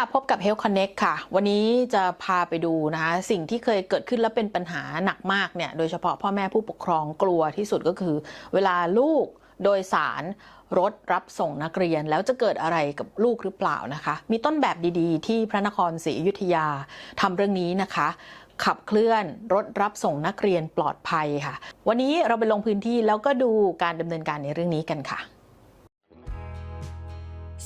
ค่ะพบกับ Health Connect ค่ะ วันนี้จะพาไปดูนะคะสิ่งที่เคยเกิดขึ้นแล้วเป็นปัญหาหนักมากเนี่ยโดยเฉพาะพ่อแม่ผู้ปกครองกลัวที่สุดก็คือ เวลาลูกโดยสารรถรับส่งนักเรียนแล้วจะเกิดอะไรกับลูกหรือเปล่านะคะ มีต้นแบบดีๆ ที่พระนครศรีอยุธยาทำเรื่องนี้นะคะขับเคลื่อนรถรับส่งนักเรียนปลอดภัยค่ะ วันนี้เราไปลงพื้นที่แล้วก็ดูการดำเนินการในเรื่องนี้กันค่ะ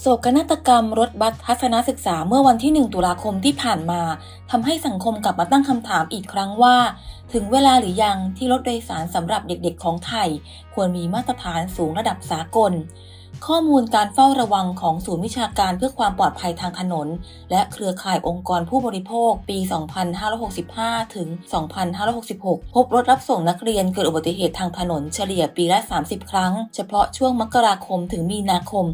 โศกนาฏกรรมรถบัสทัศนศึกษาเมื่อวันที่ 1 ตุลาคมที่ผ่านมาทำให้สังคมกลับมาตั้งคำถามอีกครั้งว่า ถึงเวลาหรือยังที่รถโดยสารสำหรับเด็กๆของไทย ควรมีมาตรฐานสูงระดับสากล ข้อมูลการเฝ้าระวังของศูนย์วิชาการเพื่อความปลอดภัยทางถนน และเครือข่ายองค์กรผู้บริโภคปี 2565 ถึง 2566 พบรถรับส่งนักเรียนเกิดอุบัติเหตุทางถนนเฉลี่ยปีละ 30 ครั้ง เฉพาะช่วงมกราคมถึงมีนาคม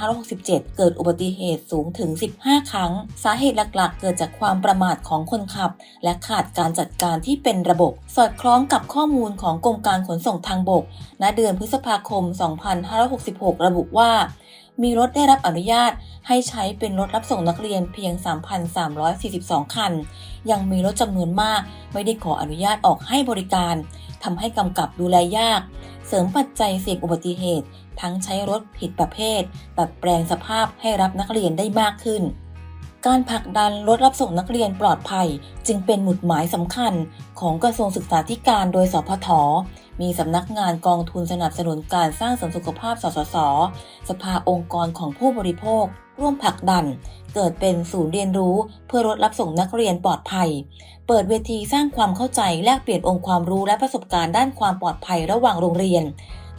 2567 เกิดอุบัติเหตุสูงถึง 15 ครั้ง สาเหตุหลักๆ เกิดจากความประมาทของคนขับ และขาดการจัดการที่เป็นระบบ สอดคล้องกับข้อมูลของกรมการขนส่งทางบก ณ เดือนพฤษภาคม 2566 ระบุว่า มีรถได้รับอนุญาตให้ใช้เป็นรถรับส่งนักเรียนเพียง 3,342 คัน ยังมีรถจำนวนมากไม่ได้ขออนุญาตออกให้บริการทำให้กำกับดูแลยาก เสริมปัจจัยเสี่ยงอุบัติเหตุ ทั้งใช้รถผิดประเภทตัดแปลงสภาพให้รับนักเรียนได้มากขึ้น การผลักดันรถรับส่งนักเรียนปลอดภัย จึงเป็นหมุดหมายสำคัญของกระทรวงศึกษาธิการโดยสพท มีสำนักงานกองทุนสนับสนุนการสร้างเสริมสุขภาพสสส สภาองค์กรของผู้บริโภค ร่วมผลักดัน เกิดเป็นศูนย์เรียนรู้ เพื่อรถรับส่งนักเรียนปลอดภัย เปิดเวทีสร้างความเข้าใจแลกเปลี่ยนองค์ความรู้และประสบการณ์ด้านความปลอดภัยระหว่างโรงเรียน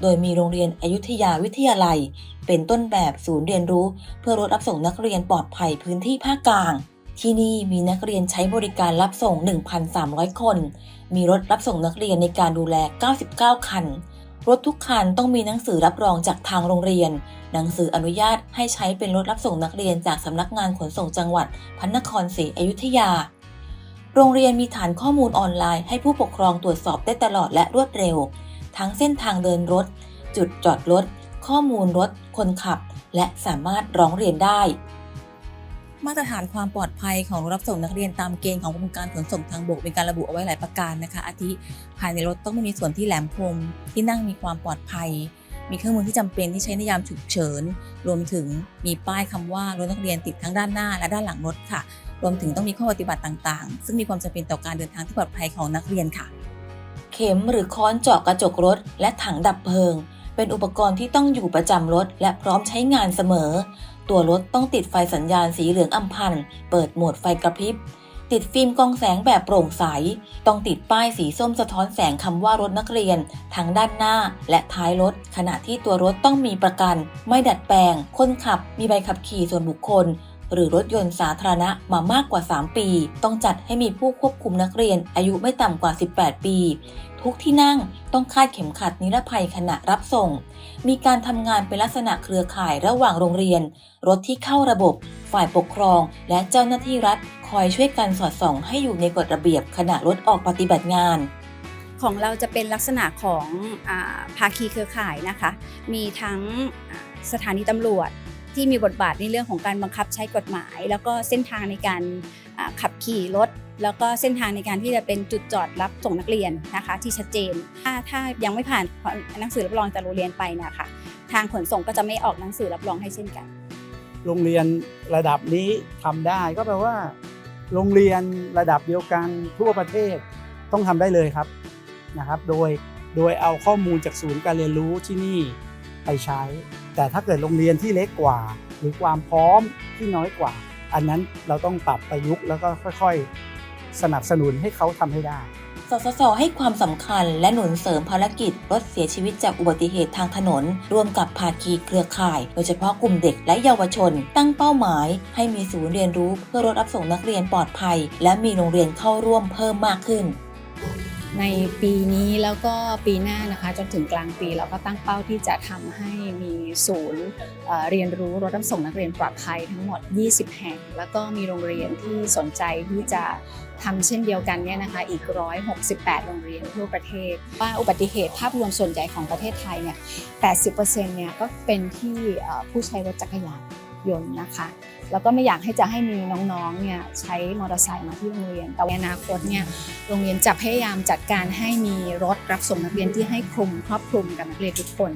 โดยมีโรงเรียนอยุธยาวิทยาลัย เป็นต้นแบบศูนย์เรียนรู้ เพื่อรถรับส่งนักเรียนปลอดภัยพื้นที่ภาคกลาง ที่นี่มีนักเรียนใช้บริการรับส่ง 1,300 คน มีรถรับส่งนักเรียนในการดูแล 99 คัน รถทุกคันต้องมีหนังสือรับรองจากทางโรงเรียน หนังสืออนุญาตให้ใช้เป็นรถรับส่งนักเรียนจากสำนักงานขนส่งจังหวัดพระนครศรีอยุธยาโรงเรียนมีฐานข้อมูลออนไลน์ให้ผู้ปกครองตรวจสอบได้ตลอดและรวดเร็ว ทั้งเส้นทางเดินรถ จุดจอดรถ ข้อมูลรถ คนขับ และสามารถร้องเรียนได้ มาตรฐานความปลอดภัยของรถรับส่งนักเรียนตามเกณฑ์ของกรมการขนส่งทางบกมีการระบุเอาไว้หลายประการนะคะ อาทิภายในรถต้องไม่มีส่วนที่แหลมคมที่นั่งมีความปลอดภัยมีเครื่องมือที่จำเป็นที่ใช้ในยามฉุกเฉิน รวมถึงมีป้ายคำว่ารถนักเรียนติดทั้งด้านหน้าและด้านหลังรถค่ะ รวมถึงต้องมีข้อปฏิบัติต่างๆ ซึ่งมีความจำเป็นต่อการเดินทางที่ปลอดภัยของนักเรียนค่ะ เข็มหรือค้อนเจาะกระจกรถ และถังดับเพลิง เป็นอุปกรณ์ที่ต้องอยู่ประจำรถ และพร้อมใช้งานเสมอ ตัวรถต้องติดไฟสัญญาณสีเหลืองอำพันเปิดโหมดไฟกระพริบ ติดฟิล์มกองแสงแบบโปร่งใส ต้องติดป้ายสีส้มสะท้อนแสงคำว่ารถนักเรียน ทั้งด้านหน้าและท้ายรถ ขณะที่ตัวรถต้องมีประกัน ไม่ดัดแปลง คนขับ มีใบขับขี่ส่วนบุคคล หรือรถยนต์สาธารณะมามากกว่า 3 ปี ต้องจัดให้มีผู้ควบคุมนักเรียนอายุไม่ต่ำกว่า 18 ปี ทุกที่นั่งต้องคาดเข็มขัดนิรภัยขณะรับส่ง มีการทำงานเป็นลักษณะเครือข่ายระหว่างโรงเรียน รถที่เข้าระบบ ฝ่ายปกครอง และเจ้าหน้าที่รัฐ คอยช่วยกันสอดส่องให้อยู่ในกฎระเบียบขณะรถออกปฏิบัติงานของเราจะเป็นลักษณะของอาภาคีเครือข่ายนะคะ มีทั้งสถานีตำรวจ ที่มีบทบาทในเรื่องของการบังคับใช้กฎหมาย แล้วก็เส้นทางในการขับขี่รถ แล้วก็เส้นทางในการที่จะเป็นจุดจอดรับส่งนักเรียนนะคะที่ชัดเจน ถ้าถ้ายังไม่ผ่านหนังสือรับรองจากโรงเรียนไปนะคะทางขนส่งก็จะไม่ออกหนังสือรับรองให้เช่นกัน โรงเรียนระดับนี้ทำได้ก็แปลว่า โรงเรียนระดับเดียวกันทั่วประเทศต้องทำได้เลยครับนะครับ โดยโดยเอาข้อมูลจากศูนย์การเรียนรู้ที่นี่ไปใช้ แต่ถ้าเกิดโรงเรียนที่เล็กกว่า หรือความพร้อมที่น้อยกว่า อันนั้นเราต้องปรับประยุกต์แล้วก็ค่อยๆ สนับสนุนให้เขาทำให้ได้ สสส ให้ความสำคัญและหนุนเสริมภารกิจลดเสียชีวิตจากอุบัติเหตุทางถนน ร่วมกับภาคีเครือข่าย โดยเฉพาะกลุ่มเด็กและเยาวชน ตั้งเป้าหมาย ให้มีศูนย์เรียนรู้เพื่อรถรับส่งนักเรียนปลอดภัย และมีโรงเรียนเข้าร่วมเพิ่มมากขึ้น ในปีนี้แล้วก็ปีหน้านะคะจนถึงกลางปีเราก็ตั้งเป้าที่จะทำให้มีศูนย์เรียนรู้รถรับส่งนักเรียนปลอดภัยทั้งหมด 20 แห่ง แล้วก็มีโรงเรียนที่สนใจที่จะทำเช่นเดียวกันเนี่ยนะคะอีก 168 โรงเรียนทั่วประเทศ ว่าอุบัติเหตุภาพรวมส่วนใหญ่ของประเทศไทยเนี่ย 80%เนี่ยก็เป็นที่ผู้ใช้รถจักรยานยนต์นะคะ แล้วก็ไม่อยากให้จะให้มีน้องๆเนี่ยใช้มอเตอร์ไซค์มาที่โรงเรียน แต่ในอนาคตเนี่ยโรงเรียนจะพยายามจัดการให้มีรถรับส่งนักเรียนที่ให้คลุมครอบคลุมกับนักเรียนทุกคน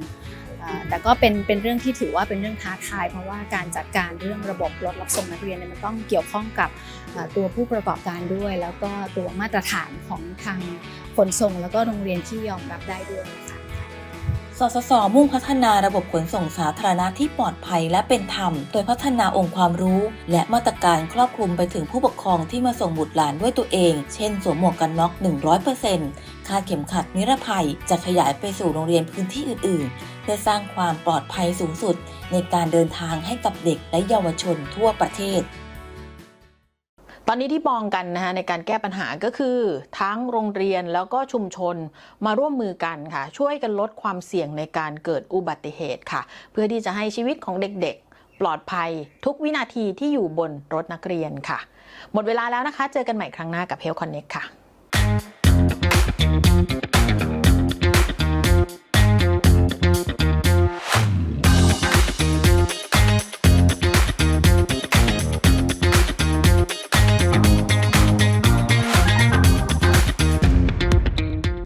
แต่ก็เป็นเป็นเรื่องที่ถือว่าเป็นเรื่องท้าทาย เพราะว่าการจัดการเรื่องระบบรถรับส่งนักเรียนเนี่ยมันต้องเกี่ยวข้องกับตัวผู้ประกอบการด้วย แล้วก็ตัวมาตรฐานของทางขนส่งแล้วก็โรงเรียนที่ยอมรับได้ด้วย สสส มุ่งพัฒนาระบบขนส่งสาธารณะที่ปลอดภัยและเป็นธรรม โดยพัฒนาองค์ความรู้ และมาตรการครอบคลุมไปถึงผู้ปกครองที่มาส่งบุตรหลานด้วยตัวเอง เช่น สวมหมวกกันน็อก 100%คาดเข็มขัดนิรภัย จะขยายไปสู่โรงเรียนพื้นที่อื่น ๆ เพื่อสร้างความปลอดภัยสูงสุด ในการเดินทางให้กับเด็กและเยาวชนทั่วประเทศ ตอนนี้ที่มองกันนะคะในการแก้ปัญหาก็คือ ทั้งโรงเรียนแล้วก็ชุมชนมาร่วมมือกันค่ะ ช่วยกันลดความเสี่ยงในการเกิดอุบัติเหตุค่ะ เพื่อที่จะให้ชีวิตของเด็กๆ ปลอดภัยทุกวินาทีที่อยู่บนรถนักเรียนค่ะ หมดเวลาแล้วนะคะ เจอกันใหม่ครั้งหน้ากับ Health Connect ค่ะ